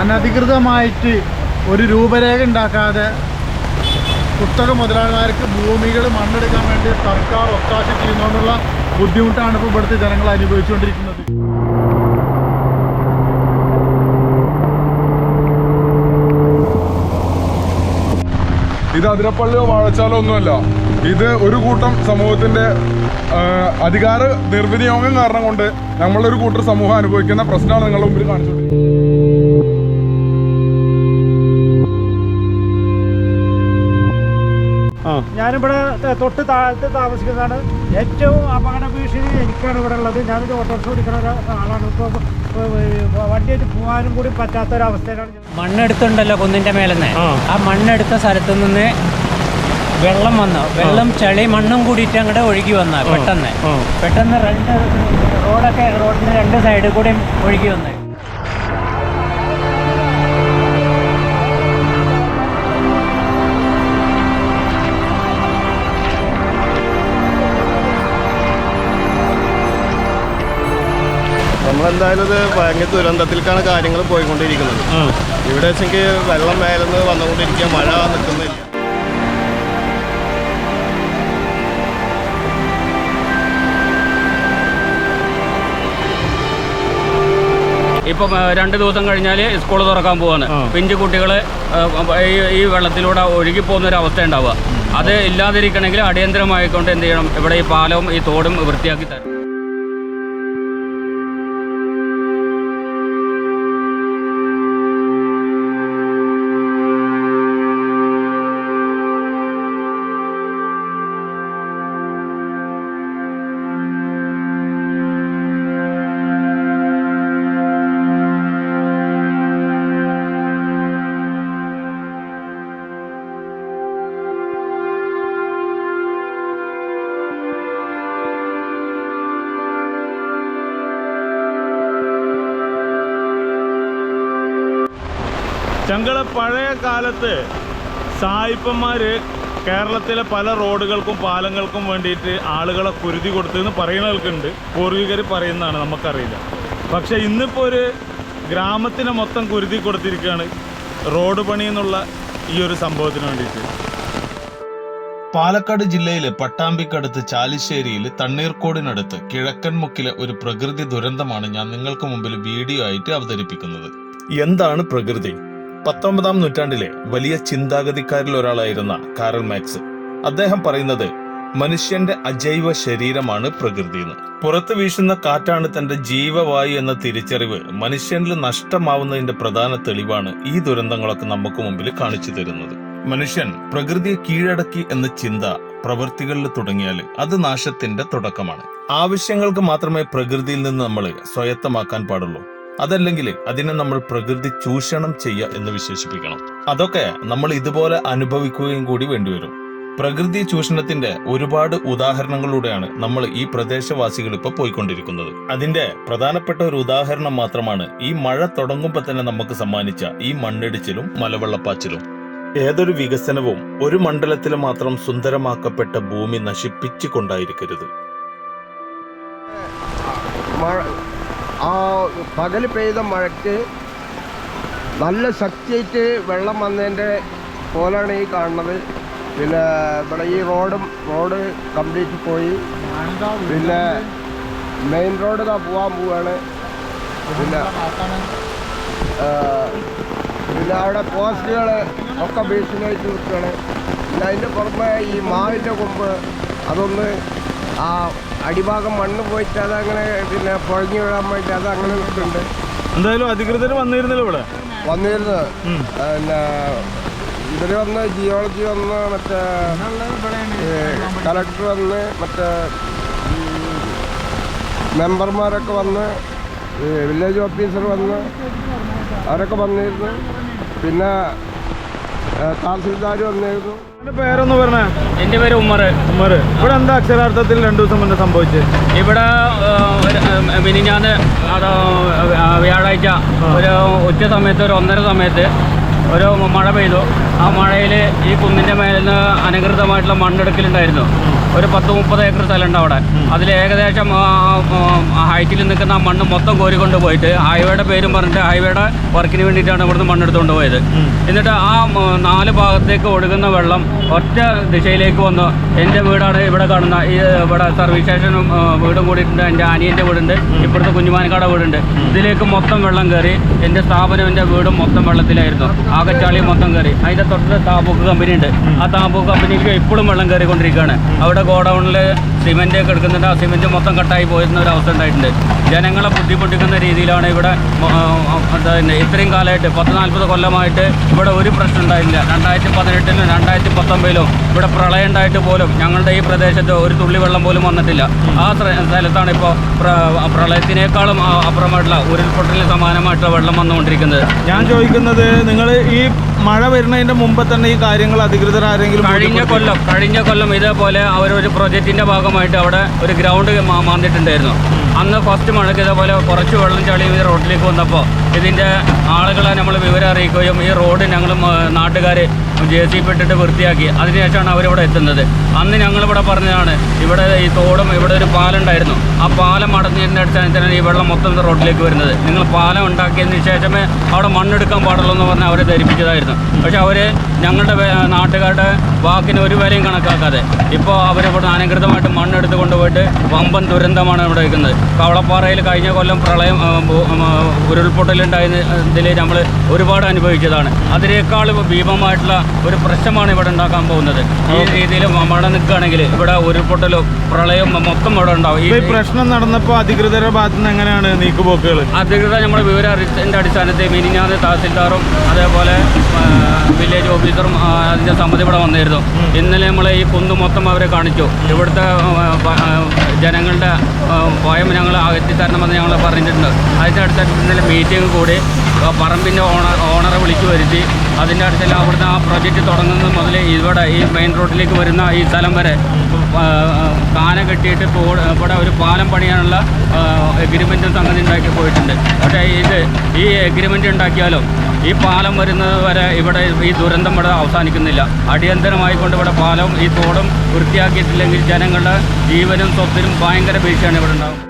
അനധികൃതമായിട്ട് ഒരു രൂപരേഖ ഉണ്ടാക്കാതെ കുത്തക മുതലാളിമാർക്ക് ഭൂമികൾ മണ്ണെടുക്കാൻ വേണ്ടി സർക്കാർ ഒത്താശ ചെയ്യുന്നതുകൊണ്ടുള്ള ബുദ്ധിമുട്ടാണ് ഇപ്പോൾ ഇവിടുത്തെ ജനങ്ങൾ അനുഭവിച്ചുകൊണ്ടിരിക്കുന്നത്. ഇത് അതിരപ്പള്ളിയോ വാഴച്ചാലോ ഒന്നുമല്ല. ഇത് ഒരു കൂട്ടം സമൂഹത്തിന്റെ അധികാര നിർവിനിയോഗം കാരണം കൊണ്ട് നമ്മളൊരു കൂട്ടർ സമൂഹം അനുഭവിക്കുന്ന പ്രശ്നമാണ് നിങ്ങളുടെ മുമ്പിൽ കാണിച്ചുകൊണ്ടിരിക്കുന്നത്. ഞാനിവിടെ തൊട്ട് താഴത്ത് താമസിക്കുന്നതാണ്. ഏറ്റവും അപകട ഭീഷണി എനിക്കാണ് ഇവിടെ ഉള്ളത്. ഞാനൊരു ഓട്ടോറിക്ഷ ഓടിക്കുന്ന ആളാണ്. ഇപ്പോൾ വണ്ടിയായിട്ട് പോകാനും കൂടി പറ്റാത്ത ഒരു അവസ്ഥയിലാണ് മണ്ണെടുത്തുണ്ടല്ലോ കുന്നിന്റെ മേലെന്ന്. ആ. മണ്ണെടുത്ത സ്ഥലത്ത് നിന്ന് വെള്ളം വന്നു വെള്ളം ചളി മണ്ണും കൂടിയിട്ട് അങ്ങോട്ട് ഒഴുകി വന്ന പെട്ടെന്ന്. പെട്ടെന്ന് രണ്ട് റോഡൊക്കെ റോഡിന്റെ രണ്ട് സൈഡിൽ കൂടി ഒഴുകി വന്നു. നമ്മളെന്തായാലും ഇത് ഭയങ്കര ദുരന്തത്തിലേക്കാണ് കാര്യങ്ങൾ പോയിക്കൊണ്ടിരിക്കുന്നത്. ഇവിടെ വെച്ചെങ്കിൽ വെള്ളം മേലെന്ന് വന്നുകൊണ്ടിരിക്കുക മഴ നിൽക്കുന്നില്ല. ഇപ്പം രണ്ട് ദിവസം കഴിഞ്ഞാൽ സ്കൂൾ തുറക്കാൻ പോവാണ്. പിഞ്ചു കുട്ടികൾ ഈ ഈ വെള്ളത്തിലൂടെ ഒഴുകി പോകുന്ന ഒരു അവസ്ഥ ഉണ്ടാവുക അത് ഇല്ലാതിരിക്കണമെങ്കിൽ അടിയന്തരമായിക്കൊണ്ട് എന്ത് ചെയ്യണം? ഇവിടെ ഈ പാലവും ഈ തോടും വൃത്തിയാക്കി തരണം. ഞങ്ങൾ പഴയ കാലത്ത് സായിപ്പന്മാര് കേരളത്തിലെ പല റോഡുകൾക്കും പാലങ്ങൾക്കും വേണ്ടിയിട്ട് ആളുകളെ കുരുതി കൊടുത്തെന്ന് പറയുന്നവർക്കുണ്ട് പൂർവികർ പറയുന്നതാണ് നമുക്കറിയില്ല. പക്ഷെ ഇന്നിപ്പോൾ ഒരു ഗ്രാമത്തിനെ മൊത്തം കുരുതി കൊടുത്തിരിക്കുകയാണ് റോഡ് പണി എന്നുള്ള ഈ ഒരു സംഭവത്തിന് വേണ്ടിയിട്ട്. പാലക്കാട് ജില്ലയിലെ പട്ടാമ്പിക്കടുത്ത് ചാലിശ്ശേരിയിൽ തണ്ണീർക്കോടിനടുത്ത് കിഴക്കൻ മുക്കിലെ ഒരു പ്രകൃതി ദുരന്തമാണ് ഞാൻ നിങ്ങൾക്ക് മുമ്പിൽ വീഡിയോ ആയിട്ട് അവതരിപ്പിക്കുന്നത്. എന്താണ് പ്രകൃതി? പത്തൊമ്പതാം നൂറ്റാണ്ടിലെ വലിയ ചിന്താഗതിക്കാരിൽ ഒരാളായിരുന്ന കാരൽ മാക്സ്. അദ്ദേഹം പറയുന്നത് മനുഷ്യന്റെ അജൈവ ശരീരമാണ് പ്രകൃതി എന്ന്. പുറത്ത് വീശുന്ന കാറ്റാണ് തന്റെ ജീവവായു എന്ന തിരിച്ചറിവ് മനുഷ്യനിൽ നഷ്ടമാവുന്നതിന്റെ പ്രധാന തെളിവാണ് ഈ ദുരന്തങ്ങളൊക്കെ നമുക്ക് മുമ്പിൽ കാണിച്ചു തരുന്നത്. മനുഷ്യൻ പ്രകൃതിയെ കീഴടക്കി എന്ന ചിന്ത പ്രവൃത്തികളിൽ തുടങ്ങിയാൽ അത് നാശത്തിന്റെ തുടക്കമാണ്. ആവശ്യങ്ങൾക്ക് മാത്രമേ പ്രകൃതിയിൽ നിന്ന് നമ്മൾ സ്വയത്തമാക്കാൻ പാടുള്ളൂ. അതല്ലെങ്കിൽ അതിനെ നമ്മൾ പ്രകൃതി ചൂഷണം ചെയ്യുക എന്ന് വിശേഷിപ്പിക്കണം. അതൊക്കെ നമ്മൾ ഇതുപോലെ അനുഭവിക്കുകയും കൂടി വേണ്ടിവരും. പ്രകൃതി ചൂഷണത്തിന്റെ ഒരുപാട് ഉദാഹരണങ്ങളിലൂടെയാണ് നമ്മൾ ഈ പ്രദേശവാസികൾ ഇപ്പൊ പോയിക്കൊണ്ടിരിക്കുന്നത്. അതിന്റെ പ്രധാനപ്പെട്ട ഒരു ഉദാഹരണം മാത്രമാണ് ഈ മഴ തുടങ്ങുമ്പോൾ തന്നെ നമുക്ക് സമ്മാനിച്ച ഈ മണ്ണിടിച്ചിലും മലവെള്ളപ്പാച്ചിലും. ഏതൊരു വികസനവും ഒരു മണ്ഡലത്തിൽ മാത്രം സുന്ദരമാക്കപ്പെട്ട ഭൂമി നശിപ്പിച്ചു കൊണ്ടായിരിക്കരുത് മഴ ആ പകൽ പെയ്ത മഴയ്ക്ക് നല്ല ശക്തിയായിട്ട് വെള്ളം വന്നതിന്റെ പോലാണ് ഈ കാണുന്നത്. പിന്നെ ഇവിടെ ഈ റോഡും റോഡ് കംപ്ലീറ്റ് പോയി. പിന്നെ മെയിൻ റോഡ് ഇതാ പോകാൻ പോവാണ്. പിന്നെ പിന്നെ അവിടെ പോസ്റ്റുകൾ ഒക്കെ ഭീഷണിയായിട്ട് നിൽക്കുകയാണ്. പിന്നെ അതിന്റെ പുറമെ ഈ മാവിന്റെ കൊമ്പ് അതൊന്ന് ആ അടിഭാഗം മണ്ണ് പോയിട്ട് അതങ്ങനെ പിന്നെ പുഴങ്ങി വീഴാൻ വേണ്ടി അത് അങ്ങനെ നിൽക്കുന്നുണ്ട്. എന്തായാലും അധികൃതർ വന്നിരുന്നല്ലോ ഇവിടെ? വന്നിരുന്നത് പിന്നെ ഇവർ വന്ന് ജിയോളജി വന്ന് മറ്റേ കളക്ടർ വന്ന് മറ്റേ മെമ്പർമാരൊക്കെ വന്ന് വില്ലേജ് ഓഫീസർ വന്ന് അവരൊക്കെ വന്നിരുന്നു. പിന്നെ എന്റെ പേരൊന്ന് പറഞ്ഞേ. എന്റെ പേര് ഉമ്മർ. ഉമ്മർ. ഇവിടെ എന്താ അക്ഷരാർത്ഥത്തിൽ രണ്ടു ദിവസം മുന്നേ സംഭവിച്ചത് ഇവിടെ മിനിഞ്ഞാന്ന് വ്യാഴാഴ്ച ഒരു ഉച്ച സമയത്ത് ഒരു ഒന്നര സമയത്ത് ഒരു മഴ പെയ്തു. ആ മഴയിൽ ഈ കുന്നിന്റെ മേലിൽ നിന്ന് അനധികൃതമായിട്ടുള്ള മണ്ണെടുക്കലുണ്ടായിരുന്നു. ഒരു പത്ത് മുപ്പത് ഏക്കർ സ്ഥലമുണ്ട് അവിടെ. അതിൽ ഏകദേശം ഹൈറ്റിൽ നിൽക്കുന്ന ആ മണ്ണ് മൊത്തം കോരിക്കൊണ്ട് പോയിട്ട് ഹൈവേയുടെ പേരും പറഞ്ഞിട്ട് ഹൈവേയുടെ വർക്കിന് വേണ്ടിയിട്ടാണ് ഇവിടുന്ന് മണ്ണെടുത്തുകൊണ്ട് പോയത്. എന്നിട്ട് ആ നാല് ഭാഗത്തേക്ക് ഒഴുകുന്ന വെള്ളം ഒറ്റ ദിശയിലേക്ക് വന്നു. എന്റെ വീടാണ് ഇവിടെ കാണുന്ന ഈ ഇവിടെ സർവീസ് സ്റ്റേഷനും വീടും കൂടിയിട്ടുണ്ട്. എന്റെ അനിയന്റെ വീടുണ്ട്. ഇപ്പോഴത്തെ കുഞ്ഞുമാനക്കാട് വീടുണ്ട്. ഇതിലേക്ക് മൊത്തം വെള്ളം കയറി. എന്റെ സ്ഥാപനം എന്റെ വീടും മൊത്തം വെള്ളത്തിലായിരുന്നു. ആകച്ചാളി മൊത്തം കയറി. അതിന്റെ തൊട്ട് താബൂക്ക് കമ്പനി ഉണ്ട്. ആ താബൂക്ക് കമ്പനിക്ക് ഇപ്പോഴും വെള്ളം കയറിക്കൊണ്ടിരിക്കുകയാണ്. അവിടെ ഗോഡൗണിൽ സിമെന്റ് ഒക്കെ എടുക്കുന്നുണ്ട്. ആ സിമെന്റ് മൊത്തം കട്ടായി പോയിരുന്ന ഒരു അവസ്ഥ ഉണ്ടായിട്ടുണ്ട്. ജനങ്ങളെ ബുദ്ധിമുട്ടിക്കുന്ന രീതിയിലാണ് ഇവിടെ ഇത്രയും കാലമായിട്ട് പത്ത് നാൽപ്പത് കൊല്ലമായിട്ട് ഇവിടെ ഒരു പ്രശ്നം ഉണ്ടായില്ല രണ്ടായിരത്തി പതിനെട്ടിലും രണ്ടായിരത്തി പത്തൊമ്പതിലും ഇവിടെ പ്രളയം ഉണ്ടായിട്ട് പോലും ഞങ്ങളുടെ ഈ പ്രദേശത്ത് ഒരു തുള്ളി വെള്ളം പോലും വന്നിട്ടില്ല. ആ സ്ഥ- സ്ഥലത്താണ് ഇപ്പോൾ പ്രളയത്തിനേക്കാളും അപ്പുറമായിട്ടുള്ള ഉരുൾപൊട്ടലിന് സമാനമായിട്ടുള്ള വെള്ളം വന്നുകൊണ്ടിരിക്കുന്നത്. ഞാൻ ചോദിക്കുന്നത് നിങ്ങൾ ഈ മഴ വരുന്നതിന്റെ മുമ്പ് തന്നെ ഈ കാര്യങ്ങൾ അധികൃതർ ആരെങ്കിലും കഴിഞ്ഞ? കൊല്ലം കഴിഞ്ഞ കൊല്ലം ഇതേപോലെ അവരൊരു പ്രൊജക്റ്റിന്റെ ഭാഗമായിട്ട് അവിടെ ഒരു ഗ്രൗണ്ട് മാന്തിട്ടുണ്ടായിരുന്നു അന്ന് ഫസ്റ്റ് മഴയ്ക്ക് ഇതേപോലെ കുറച്ച് വെള്ളം ചളി ഈ റോഡിലേക്ക് വന്നപ്പോൾ ഇതിന്റെ ആളുകളെ നമ്മൾ വിവരം അറിയിക്കുകയും ഈ റോഡ് ഞങ്ങളും നാട്ടുകാർ ജെ സി പി ഇട്ടിട്ട് വൃത്തിയാക്കി. അതിനുശേഷമാണ് അവരിവിടെ എത്തുന്നത്. അന്ന് ഞങ്ങളിവിടെ പറഞ്ഞതാണ് ഇവിടെ ഈ തോടും ഇവിടെ ഒരു പാലം ഉണ്ടായിരുന്നു ആ പാലം അടഞ്ഞതിന്റെ അടിസ്ഥാനത്തിലാണ് ഈ വെള്ളം മൊത്തം റോഡിലേക്ക് വരുന്നത്. നിങ്ങൾ പാലം ഉണ്ടാക്കിയതിന് ശേഷമേ അവിടെ മണ്ണെടുക്കാൻ പാടുള്ളൂ എന്ന് പറഞ്ഞ് അവരെ ധരിപ്പിച്ചതായിരുന്നു. പക്ഷെ അവർ ഞങ്ങളുടെ നാട്ടുകാരുടെ വാക്കിന് ഒരു വിലയും കണക്കാക്കാതെ ഇപ്പോൾ അവരിവിടെ അനധികൃതമായിട്ട് മണ്ണെടുത്ത് കൊണ്ടുപോയിട്ട് വമ്പൻ ദുരന്തമാണ് ഇവിടെ വയ്ക്കുന്നത്. കവളപ്പാറയിൽ കഴിഞ്ഞ കൊല്ലം പ്രളയം ഉരുൾപൊട്ടലുണ്ടായതിൽ നമ്മൾ ഒരുപാട് അനുഭവിച്ചതാണ്. അതിനേക്കാൾ ഭീമമായിട്ടുള്ള ഒരു പ്രശ്നമാണ് ഇവിടെ ഉണ്ടാക്കാൻ പോകുന്നത്. ഈ രീതിയിൽ മഴ നിൽക്കുകയാണെങ്കിൽ ഇവിടെ ഉരുൾപൊട്ടലോ പ്രളയം മൊത്തം ഇവിടെ ഉണ്ടാവും. ഈ പ്രശ്നം നടന്നപ്പോൾ അധികൃതരുടെ ഭാഗത്തു നിന്ന് എങ്ങനെയാണ് നീക്കുപോക്കുകൾ അധികൃതർ നമ്മൾ വിവരം അറിയിച്ചതിന്റെ അടിസ്ഥാനത്തിൽ മിനിഞ്ഞാന്ന് തഹസിൽദാറും അതേപോലെ വില്ലേജ് ഓഫീസറും അതിന്റെ അതിന്റെ സമ്മതി ഇവിടെ വന്നിരുന്നു. ഇന്നലെ നമ്മൾ ഈ കുന്ന് മൊത്തം അവരെ കാണിച്ചു. ഇവിടുത്തെ ജനങ്ങളുടെ ഭയം ഞങ്ങൾ അകറ്റിത്തരണമെന്ന് ഞങ്ങൾ പറഞ്ഞിട്ടുണ്ട്. അതിന്റെ അടിസ്ഥാനത്തിൽ ഇന്നലെ മീറ്റിംഗ് കൂടി പറമ്പിന്റെ ഓണർ ഓണറെ വിളിച്ചു വരുത്തി. അതിന്റെ അടുത്തിൽ അവിടുന്ന് ആ പ്രൊജക്റ്റ് തുടങ്ങുന്നത് മുതൽ ഇവിടെ ഈ മെയിൻ റോഡിലേക്ക് വരുന്ന ഈ സ്ഥലം വരെ കാന കെട്ടിയിട്ട് ഇവിടെ ഒരു പാലം പണിയാനുള്ള എഗ്രിമെന്റും സംഗതി ഉണ്ടാക്കി പോയിട്ടുണ്ട്. പക്ഷേ ഇത് ഈ എഗ്രിമെന്റ് ഉണ്ടാക്കിയാലോ ഈ പാലം വരുന്നത് വരെ ഇവിടെ ഈ ദുരന്തം ഇവിടെ അവസാനിക്കുന്നില്ല. അടിയന്തരമായി കൊണ്ട് ഇവിടെ പാലം ഈ തോടും വൃത്തിയാക്കിയിട്ടില്ലെങ്കിൽ ജനങ്ങളുടെ ജീവനും സ്വത്തിനും ഭയങ്കര ഭീഷണിയാണ് ഇവിടെ ഉണ്ടാകും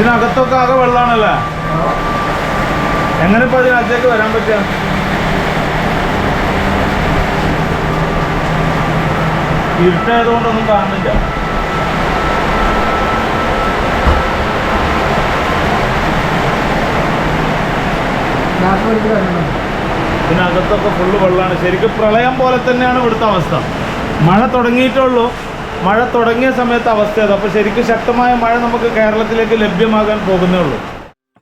ഇതിനകത്തൊക്കെ ആകെ വെള്ളമാണല്ലേ എങ്ങനെ ഇപ്പൊ അതിനകത്തേക്ക് വരാൻ പറ്റുക? ഇരുട്ടായതുകൊണ്ടൊന്നും കാണുന്നില്ല. ഇതിനകത്തൊക്കെ ഫുള്ള് വെള്ളമാണ് ശരിക്കും പ്രളയം പോലെ തന്നെയാണ് ഇവിടുത്തെ അവസ്ഥ. മഴ തുടങ്ങിയിട്ടുള്ളൂ മഴ തുടങ്ങിയ സമയത്ത് അവസ്ഥയത് അപ്പൊ ശരിക്കും ശക്തമായ മഴ നമുക്ക് കേരളത്തിലേക്ക് ലഭ്യമാകാൻ പോകുന്നേ ഉള്ളൂ.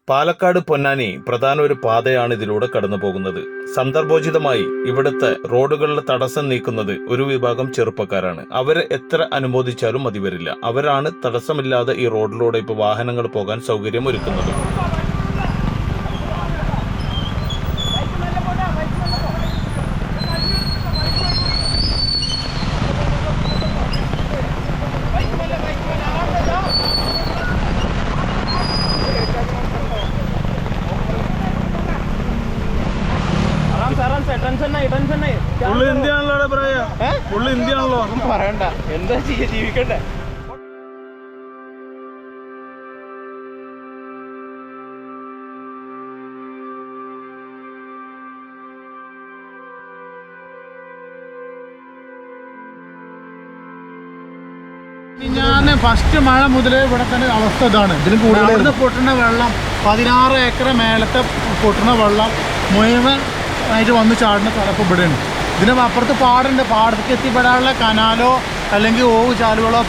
പാലക്കാട് പൊന്നാനി പ്രധാന ഒരു പാതയാണ് ഇതിലൂടെ കടന്നു പോകുന്നത് സന്ദർഭോചിതമായി ഇവിടുത്തെ റോഡുകളിലെ തടസ്സം നീക്കുന്നത് ഒരു വിഭാഗം ചെറുപ്പക്കാരാണ്. അവരെ എത്ര അനുമോദിച്ചാലും മതി അവരാണ് തടസ്സമില്ലാതെ ഈ റോഡിലൂടെ ഇപ്പോൾ വാഹനങ്ങൾ പോകാൻ സൗകര്യം ഒരുക്കുന്നത് പുള്ളി ഇന്ത്യയാണല്ലോ പുള്ളി ഇന്ത്യയാണല്ലോ. പറയണ്ട. എന്താ ചെയ്യാ? ജീവിക്കണ്ടേ. ഞാൻ ഫസ്റ്റ് മഴ മുതലേ ഇവിടെ തന്നെ അവസ്ഥ ഇതാണ്. ഇതിന് കൂടുതൽ പൊട്ടുന്ന വെള്ളം പതിനാറ് ഏക്കർ മേലത്തെ പൊട്ടുന്ന വെള്ളം മുഴുവൻ ആയിട്ട് വന്ന് ചാടുന്ന സ്ഥലം ഇവിടെയാണ് ഇതിന് അപ്പുറത്ത് പാടുണ്ട്. പാടത്തേക്ക് എത്തിപ്പെടാനുള്ള കനാലോ അല്ലെങ്കിൽ ഓവ് ചാലുകളോ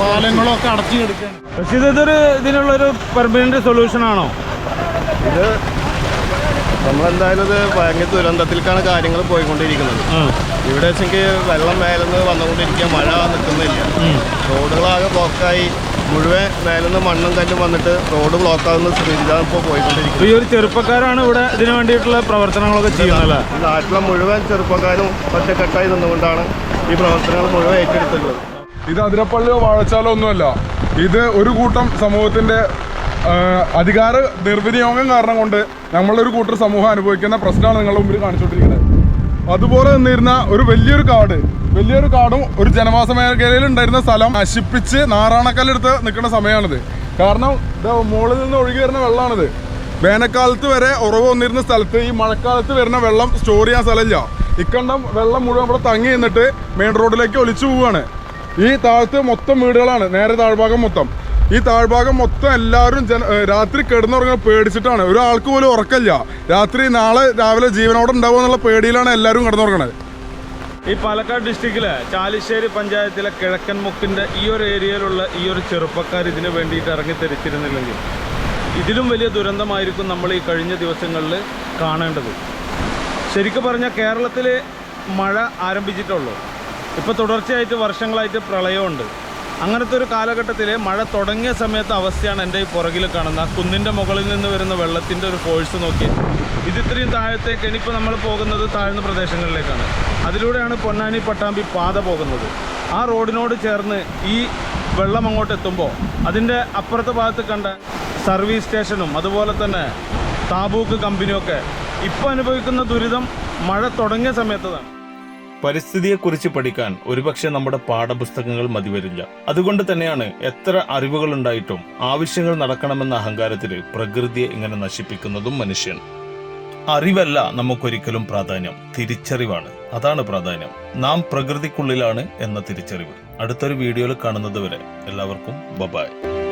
പാലങ്ങളോ ഒക്കെ അടച്ചു കിടക്കുകയാണ്. പക്ഷേ ഇതൊരു ഇതിനുള്ളൊരു പെർമനന്റ് സൊല്യൂഷൻ ആണോ? ഇത് നമ്മളെന്തായാലും ഇത് ഭയങ്കര ദുരന്തത്തിലേക്കാണ് കാര്യങ്ങൾ പോയിക്കൊണ്ടിരിക്കുന്നത്. ഇവിടെ വെച്ചെങ്കിൽ വെള്ളം മേലെന്ന് വന്നുകൊണ്ടിരിക്കുക മഴ നിൽക്കുന്നില്ല. റോഡുകളാകെ ബ്ലോക്കായി മുഴുവൻ മേലെന്ന് മണ്ണും കല്ലും വന്നിട്ട് റോഡ് ബ്ലോക്ക് ബ്ലോക്കാകുന്ന സ്ഥിതിയിലാണ് ഇപ്പോൾ പോയിക്കൊണ്ടിരിക്കുന്നത്. ഈ ഒരു ചെറുപ്പക്കാരാണ് ഇവിടെ ഇതിനു വേണ്ടിയിട്ടുള്ള പ്രവർത്തനങ്ങളൊക്കെ ചെയ്യുന്നത് നാട്ടിലെ മുഴുവൻ ചെറുപ്പക്കാരും ഒറ്റക്കെട്ടായി നിന്നുകൊണ്ടാണ് ഈ പ്രവർത്തനങ്ങൾ മുഴുവൻ ഏറ്റെടുത്തിട്ടുള്ളത്. ഇത് അതിരപ്പള്ളിയോ വാഴച്ചാലോ ഒന്നുമല്ല. ഇത് ഒരു കൂട്ടം സമൂഹത്തിന്റെ അധികാര നിർവിനിയോഗം കാരണം കൊണ്ട് നമ്മളൊരു കൂട്ടർ സമൂഹം അനുഭവിക്കുന്ന പ്രശ്നമാണ് നിങ്ങളുടെ മുമ്പിൽ കാണിച്ചുകൊണ്ടിരിക്കുന്നത്. അതുപോലെ നിന്നിരുന്ന ഒരു വലിയൊരു കാട്. വലിയൊരു കാടും ഒരു ജനവാസ മേഖലയിൽ ഉണ്ടായിരുന്ന സ്ഥലം നശിപ്പിച്ച് നാറാണക്കല്ലെടുത്ത് നിൽക്കുന്ന സമയമാണിത്. കാരണം ഇത് മുകളിൽ നിന്ന് ഒഴുകി വരുന്ന വെള്ളമാണിത്. വേനൽക്കാലത്ത് വരെ ഉറവ് വന്നിരുന്ന സ്ഥലത്ത് ഈ മഴക്കാലത്ത് വരുന്ന വെള്ളം സ്റ്റോർ ചെയ്യാൻ സ്ഥലമില്ല. ഇക്കണ്ടം വെള്ളം മുഴുവൻ ഇവിടെ തങ്ങി നിന്നിട്ട് മെയിൻ റോഡിലേക്ക് ഒലിച്ചു പോവുകയാണ്. ഈ താഴത്ത് മൊത്തം വീടുകളാണ്. നേരെ താഴ്ഭാഗം മൊത്തം. ഈ താഴ്ഭാഗം മൊത്തം എല്ലാവരും ജന രാത്രി കിടന്നുറങ്ങാൻ പേടിച്ചിട്ടാണ്. ഒരാൾക്ക് പോലും ഉറക്കമില്ല. രാത്രി നാളെ രാവിലെ ജീവനോടെ ഉണ്ടാവുക എന്നുള്ള പേടിയിലാണ് എല്ലാവരും കിടന്നുറങ്ങണത്. ഈ പാലക്കാട് ഡിസ്ട്രിക്റ്റിലെ ചാലിശ്ശേരി പഞ്ചായത്തിലെ കിഴക്കൻ മുക്കിന്റെ ഈ ഒരു ഏരിയയിലുള്ള ഈ ഒരു ചെറുപ്പക്കാർ ഇതിനു വേണ്ടിയിട്ട് ഇറങ്ങി തിരിച്ചിരുന്നില്ലെങ്കിൽ ഇതിലും വലിയ ദുരന്തമായിരിക്കും നമ്മൾ ഈ കഴിഞ്ഞ ദിവസങ്ങളിൽ കാണേണ്ടത്. ശരിക്കും പറഞ്ഞാൽ കേരളത്തിൽ മഴ ആരംഭിച്ചിട്ടുള്ളൂ. ഇപ്പോൾ തുടർച്ചയായിട്ട് വർഷങ്ങളായിട്ട് പ്രളയമുണ്ട്. അങ്ങനത്തെ ഒരു കാലഘട്ടത്തിൽ മഴ തുടങ്ങിയ സമയത്ത് അവസ്ഥയാണ് എന്റെ ഈ പുറകിൽ കാണുന്ന കുന്നിന്റെ മുകളിൽ നിന്ന് വരുന്ന വെള്ളത്തിന്റെ ഒരു ഫോഴ്സ് നോക്കി. ഇത് ഇത്രയും താഴത്തേക്ക് ഇനിയിപ്പോൾ നമ്മൾ പോകുന്നത് താഴ്ന്ന പ്രദേശങ്ങളിലേക്കാണ്. അതിലൂടെയാണ് പൊന്നാനി പട്ടാമ്പി പാത പോകുന്നത്. ആ റോഡിനോട് ചേർന്ന് ഈ വെള്ളം അങ്ങോട്ട് എത്തുമ്പോൾ അതിന്റെ അപ്പുറത്തെ ഭാഗത്ത് കണ്ട സർവീസ് സ്റ്റേഷനും അതുപോലെ തന്നെ താബൂക്ക് കമ്പനിയൊക്കെ ഇപ്പോൾ അനുഭവിക്കുന്ന ദുരിതം മഴ തുടങ്ങിയ സമയത്തതാണ്. പരിസ്ഥിതിയെക്കുറിച്ച് പഠിക്കാൻ ഒരുപക്ഷെ നമ്മുടെ പാഠപുസ്തകങ്ങൾ മതിവരില്ല. അതുകൊണ്ട് തന്നെയാണ് എത്ര അറിവുകൾ ഉണ്ടായിട്ടും ആവശ്യങ്ങൾ നടക്കണമെന്ന അഹങ്കാരത്തിൽ പ്രകൃതിയെ ഇങ്ങനെ നശിപ്പിക്കുന്നതും മനുഷ്യൻ. അറിവല്ല നമുക്കൊരിക്കലും പ്രാധാന്യം. തിരിച്ചറിവാണ്. അതാണ് പ്രാധാന്യം. നാം പ്രകൃതിക്കുള്ളിലാണ് എന്ന തിരിച്ചറിവ്. അടുത്തൊരു വീഡിയോയിൽ കാണുന്നത് വരെ എല്ലാവർക്കും ബബായ്